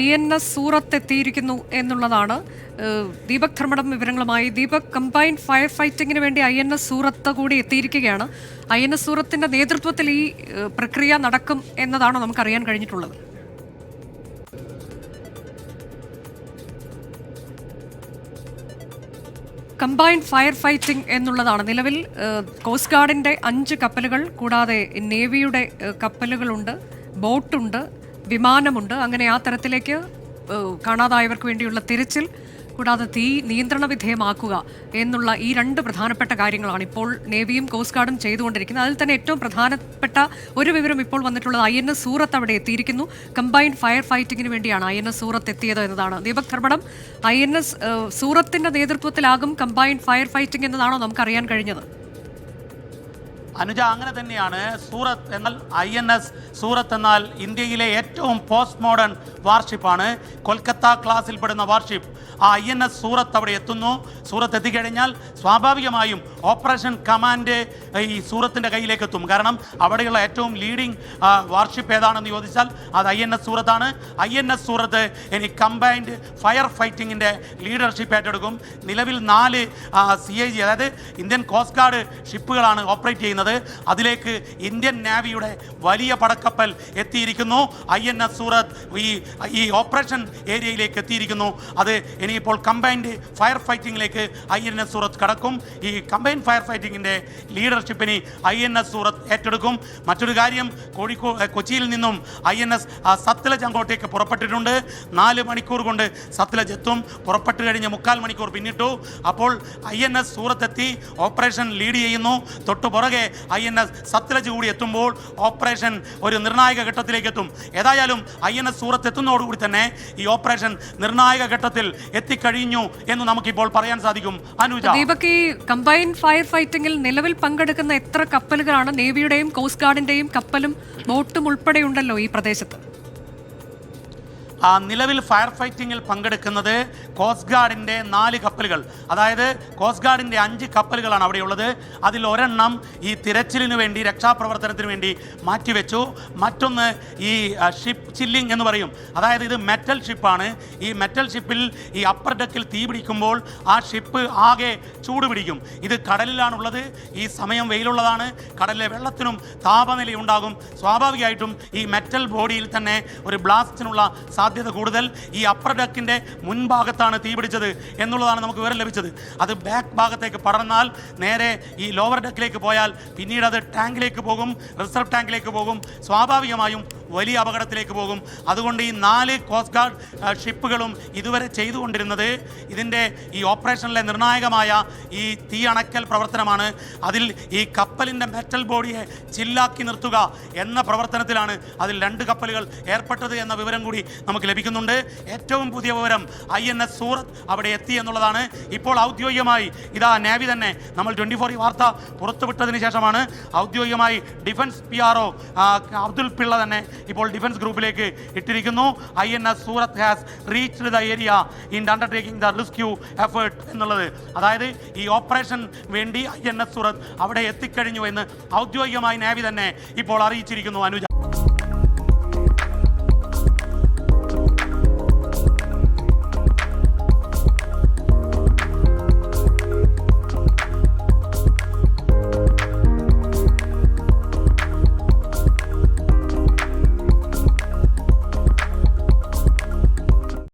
I സൂറത്തെത്തിയിരിക്കുന്നു എന്നുള്ളതാണ്. ദീപക് ധർമ്മടം വിവരങ്ങളുമായി. Deepak combined fire ഫൈറ്റിങ്ങിന് വേണ്ടി ഐ എൻ എസ് സൂറത്ത് കൂടി എത്തിയിരിക്കുകയാണ്. ഐ എൻ എസ് നേതൃത്വത്തിൽ ഈ പ്രക്രിയ നടക്കും എന്നതാണോ നമുക്കറിയാൻ കഴിഞ്ഞിട്ടുള്ളത്. കമ്പൈൻഡ് ഫയർ ഫൈറ്റിംഗ് എന്നുള്ളതാണ്. നിലവിൽ കോസ്റ്റ് ഗാർഡിന്റെ അഞ്ച് കപ്പലുകൾ കൂടാതെ നേവിയുടെ കപ്പലുകളുണ്ട് ബോട്ടുണ്ട് വിമാനമുണ്ട്. അങ്ങനെ ആ തരത്തിലേക്ക് കാണാതായവർക്ക് വേണ്ടിയുള്ള തിരച്ചിൽ കൂടാതെ തീ നിയന്ത്രണ വിധേയമാക്കുക എന്നുള്ള ഈ രണ്ട് പ്രധാനപ്പെട്ട കാര്യങ്ങളാണ് ഇപ്പോൾ നേവിയും കോസ്റ്റ് ഗാർഡും ചെയ്തുകൊണ്ടിരിക്കുന്നത്. അതിൽ തന്നെ ഏറ്റവും പ്രധാനപ്പെട്ട ഒരു വിവരം ഇപ്പോൾ വന്നിട്ടുള്ളത് ഐ എൻ എസ് സൂറത്ത് അവിടെ എത്തിയിരിക്കുന്നു. കമ്പൈൻഡ് ഫയർ ഫൈറ്റിങ്ങിന് വേണ്ടിയാണ് ഐ എൻ എസ് സൂറത്ത് എത്തിയത് എന്നതാണ്. Deepak Dharmadam I N S സൂറത്തിന്റെ നേതൃത്വത്തിലാകും കമ്പൈൻഡ് ഫയർ ഫൈറ്റിംഗ് എന്നതാണോ നമുക്കറിയാൻ കഴിഞ്ഞത്? അനുജ അങ്ങനെ തന്നെയാണ്. സൂറത്ത് എന്നാൽ ഐ എൻ എസ് സൂറത്ത് എന്നാൽ ഇന്ത്യയിലെ ഏറ്റവും പോസ്റ്റ് മോഡേൺ വാർഷിപ്പാണ്. കൊൽക്കത്ത ക്ലാസ്സിൽ പെടുന്ന വാർഷിപ്പ്. ആ ഐ എൻ എസ് സൂറത്ത് അവിടെ എത്തുന്നു. സൂറത്ത് എത്തിക്കഴിഞ്ഞാൽ സ്വാഭാവികമായും ഓപ്പറേഷൻ കമാൻഡ് ഈ സൂറത്തിന്റെ കയ്യിലേക്ക് എത്തും കാരണം അവിടെയുള്ള ഏറ്റവും ലീഡിംഗ് വാർഷിപ്പ് ഏതാണെന്ന് ചോദിച്ചാൽ അത് ഐ എൻ എസ് സൂറത്താണ്. ഐ എൻ എസ് സൂറത്ത് ഇനി കമ്പൈൻഡ് ഫയർ ഫൈറ്റിങ്ങിന്റെ ലീഡർഷിപ്പ് ഏറ്റെടുക്കും. നിലവിൽ നാല് സി ഐ ജി അതായത് ഇന്ത്യൻ കോസ്റ്റ് ഗാർഡ് ഷിപ്പുകളാണ് ഓപ്പറേറ്റ് ചെയ്യുന്നത്. അതിലേക്ക് ഇന്ത്യൻ നാവിയുടെ വലിയ പടക്കപ്പൽ എത്തിയിരിക്കുന്നു. ഐ എൻ എസ് സൂറത്ത് ഈ ഈ ഓപ്പറേഷൻ ഏരിയയിലേക്ക് എത്തിയിരിക്കുന്നു. അത് ഇനിയിപ്പോൾ കമ്പൈൻഡ് ഫയർ ഫൈറ്റിങ്ങിലേക്ക് ഐ എൻ എസ് സൂറത്ത് കടക്കും. ഈ കമ്പൈൻഡ് ഫയർ ഫൈറ്റിങ്ങിന്റെ ലീഡർഷിപ്പിന് ഐ എൻ എസ് സൂറത്ത് ഏറ്റെടുക്കും. മറ്റൊരു കാര്യം കോഴിക്കോട് കൊച്ചിയിൽ നിന്നും ഐ എൻ എസ് സത്ലജ് അങ്ങോട്ടേക്ക് പുറപ്പെട്ടിട്ടുണ്ട്. നാല് മണിക്കൂർ കൊണ്ട് സത്ലജ് എത്തും. പുറപ്പെട്ട് കഴിഞ്ഞ് മുക്കാൽ മണിക്കൂർ പിന്നിട്ടു. അപ്പോൾ ഐ എൻ എസ് സൂറത്തെത്തി. ഓപ്പറേഷൻ ലീഡ് ചെയ്യുന്നു. തൊട്ടു പുറകെ ഐ എൻ എസ് സത്ലജ് കൂടി എത്തുമ്പോൾ ഓപ്പറേഷൻ ഒരു നിർണായക ഘട്ടത്തിലേക്ക് എത്തും ഏതായാലും ഐ എൻ എസ് സൂറത്ത് എത്തുന്നതോടുകൂടി തന്നെ ഈ ഓപ്പറേഷൻ നിർണായക ഘട്ടത്തിൽ എത്തിക്കഴിഞ്ഞു എന്ന് നമുക്കിപ്പോൾ പറയാൻ സാധിക്കും. അനുജ. ദീപക് ഈ കമ്പൈൻഡ് ഫയർ ഫൈറ്റിംഗിൽ നിലവിൽ പങ്കെടുക്കുന്ന എത്ര കപ്പലുകളാണ്? നേവിയുടെയും കോസ്റ്റ് ഗാർഡിന്റെയും കപ്പലും ബോട്ടും ഉൾപ്പെടെയുണ്ടല്ലോ ഈ പ്രദേശത്ത്. ആ നിലവിൽ ഫയർ ഫൈറ്റിങ്ങിൽ പങ്കെടുക്കുന്നത് കോസ്റ്റ് ഗാർഡിന്റെ നാല് കപ്പലുകൾ. അതായത് കോസ്റ്റ് ഗാർഡിന്റെ അഞ്ച് കപ്പലുകളാണ് അവിടെയുള്ളത്. അതിൽ ഒരെണ്ണം ഈ തിരച്ചിലിന് വേണ്ടി രക്ഷാപ്രവർത്തനത്തിന് വേണ്ടി മാറ്റിവെച്ചു. മറ്റൊന്ന് ഈ ഷിപ്പ് ചില്ലിംഗ് എന്ന് പറയും. അതായത് ഇത് മെറ്റൽ ഷിപ്പാണ് ഈ മെറ്റൽ ഷിപ്പിൽ ഈ അപ്പർ ഡെക്കിൽ തീ പിടിക്കുമ്പോൾ ആ ഷിപ്പ് ആകെ ചൂടുപിടിക്കും ഇത് കടലിലാണുള്ളത്. ഈ സമയം വെയിലുള്ളതാണ്. കടലിലെ വെള്ളത്തിനും താപനിലയുണ്ടാകും. സ്വാഭാവികമായിട്ടും ഈ മെറ്റൽ ബോഡിയിൽ തന്നെ ഒരു ബ്ലാസ്റ്റിനുള്ള കൂടുതൽ ഈ അപ്പർ ഡെക്കിന്റെ മുൻഭാഗത്താണ് തീ പിടിച്ചത് എന്നുള്ളതാണ് നമുക്ക് വിവരം ലഭിച്ചത്. അത് ബാക്ക് ഭാഗത്തേക്ക് പടർന്നാൽ നേരെ ഈ ലോവർ ഡക്കിലേക്ക് പോയാൽ പിന്നീട് അത് ടാങ്കിലേക്ക് പോകും റിസർവ് ടാങ്കിലേക്ക് പോകും. സ്വാഭാവികമായും വലിയ അപകടത്തിലേക്ക് പോകും. അതുകൊണ്ട് ഈ നാല് കോസ്റ്റ് ഗാർഡ് ഷിപ്പുകളും ഇതുവരെ ചെയ്തുകൊണ്ടിരുന്നത് ഇതിന്റെ ഈ ഓപ്പറേഷനിലെ നിർണായകമായ ഈ തീ അണക്കൽ പ്രവർത്തനമാണ്. അതിൽ ഈ കപ്പലിന്റെ മെറ്റൽ ബോഡിയെ ചില്ലാക്കി നിർത്തുക എന്ന പ്രവർത്തനത്തിലാണ് അതിൽ രണ്ട് കപ്പലുകൾ ഏർപ്പെട്ടത് എന്ന വിവരം കൂടി നമുക്ക് ലഭിക്കുന്നുണ്ട്. ഏറ്റവും പുതിയ വിവരം ഐ എൻ എസ് സൂറത്ത് അവിടെ എത്തി എന്നുള്ളതാണ്. ഇപ്പോൾ ഔദ്യോഗികമായി ഇതാ നേവി തന്നെ നമ്മൾ ട്വന്റി ഫോർ ഈ വാർത്ത പുറത്തുവിട്ടതിന് ശേഷമാണ്. ഔദ്യോഗികമായി defence P R O Abdul Pillai തന്നെ ഇപ്പോൾ ഡിഫൻസ് ഗ്രൂപ്പിലേക്ക് ഇട്ടിരിക്കുന്നു. I N S Surat has reached the area in undertaking the rescue effort എന്നുള്ളത്. അതായത് ഈ ഓപ്പറേഷൻ വേണ്ടി ഐ എൻ എസ് സൂറത്ത് അവിടെ എത്തിക്കഴിഞ്ഞു എന്ന് ഔദ്യോഗികമായി നേവി തന്നെ ഇപ്പോൾ അറിയിച്ചിരിക്കുന്നു അനുജ.